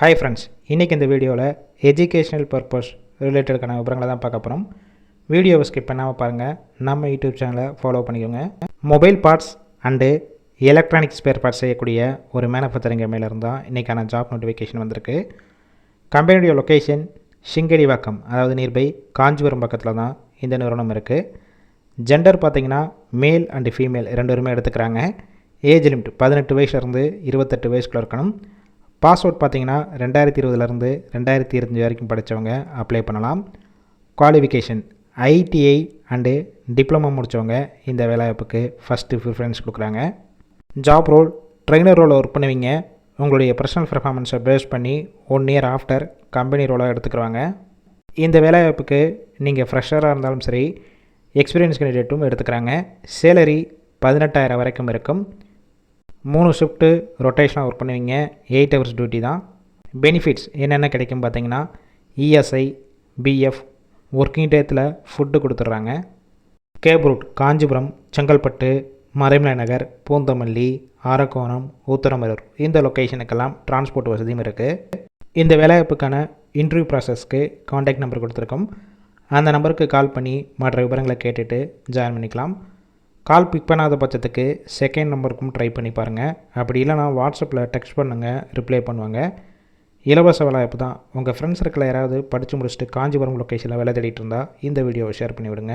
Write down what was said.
Hi friends இன்றைக்கி இந்த வீடியோவில் எஜுகேஷ்னல் பர்பஸ் ரிலேட்டடுக்கான விவரங்களை தான் பார்க்க போகிறோம் வீடியோவை ஸ்கிப் பண்ணாமல் பாருங்கள் நம்ம யூடியூப் சேனலை ஃபாலோ பண்ணிக்கோங்க. Mobile parts and electronic spare parts செய்யக்கூடிய ஒரு மேனுஃபேக்சரிங் மேலேருந்து தான் இன்றைக்கான ஜாப் நோட்டிஃபிகேஷன் வந்திருக்கு கம்பெனியுடைய லொக்கேஷன் சிங்கடிவாக்கம் அதாவது நியர்பை காஞ்சிபுரம் பக்கத்தில் தான் இந்த நிறுவனம் இருக்குது ஜெண்டர் பார்த்தீங்கன்னா மேல் அண்டு ஃபீமேல் ரெண்டு பேருமே எடுத்துக்கிறாங்க. ஏஜ் லிமிட் பதினெட்டு வயசுலேருந்து இருபத்தெட்டு வயசுக்குள்ளே இருக்கணும். பாஸ்வேர்ட் பார்த்தீங்கன்னா ரெண்டாயிரத்தி இருபதுலேருந்து ரெண்டாயிரத்தி இருபத்தஞ்சி வரைக்கும் படித்தவங்க அப்ளை பண்ணலாம். குவாலிஃபிகேஷன் ஐடிஐ அண்டு டிப்ளமோ முடித்தவங்க இந்த வேலைவாய்ப்புக்கு ஃபஸ்ட்டு ப்ரிஃபரன்ஸ் கொடுக்குறாங்க. ஜாப் ரோல் ட்ரெயினர் ரோலை ஒர்க் பண்ணுவீங்க. உங்களுடைய பர்சனல் பர்ஃபார்மன்ஸை பேஸ் பண்ணி ஒன் இயர் ஆஃப்டர் கம்பெனி ரோலாக எடுத்துக்கிறாங்க இந்த வேலைவாய்ப்புக்கு நீங்கள் ஃப்ரெஷராக இருந்தாலும் சரி எக்ஸ்பீரியன்ஸ் கேண்டிடேட்டும் எடுத்துக்கிறாங்க. சேலரி பதினெட்டாயிரம் வரைக்கும் இருக்கும். மூணு ஷிஃப்ட்டு ரொட்டேஷனாக ஒர்க் பண்ணுவீங்க. எயிட் ஹவர்ஸ் டியூட்டி தான். பெனிஃபிட்ஸ் என்னென்ன கிடைக்கும் பார்த்தீங்கன்னா இஎஸ்ஐ பிஎஃப் ஒர்க்கிங் டேத்தில் ஃபுட்டு கொடுத்துட்றாங்க. கேப் ரூட் காஞ்சிபுரம் செங்கல்பட்டு மறைமலை நகர் பூந்தமல்லி ஆரக்கோணம் ஊத்தரமரூர் இந்த லொக்கேஷனுக்கெல்லாம் டிரான்ஸ்போர்ட் வசதியும் இருக்குது இந்த வேலைவாய்ப்புக்கான இன்டர்வியூ ப்ராசஸ்க்கு காண்டாக்ட் நம்பர் கொடுத்துருக்கோம். அந்த நம்பருக்கு கால் பண்ணி மற்ற விவரங்களை கேட்டுட்டு ஜாயின் பண்ணிக்கலாம். கால் பிக் பண்ணாத பட்சத்துக்கு செகண்ட் நம்பருக்கும் ட்ரை பண்ணி பாருங்கள் அப்படி இல்லைனா வாட்ஸ்அப்பில் டெக்ஸ்ட் பண்ணுங்கள் ரிப்ளை பண்ணுவாங்க. இலவச வேலைவாய்ப்பு தான். உங்கள் ஃப்ரெண்ட்ஸ் சர்க்கிளில் யாராவது படித்து முடிச்சுட்டு காஞ்சிபுரம் லொக்கேஷனில் வேலை தேடிட்டு இருந்தால் இந்த வீடியோவை ஷேர் பண்ணி விடுங்க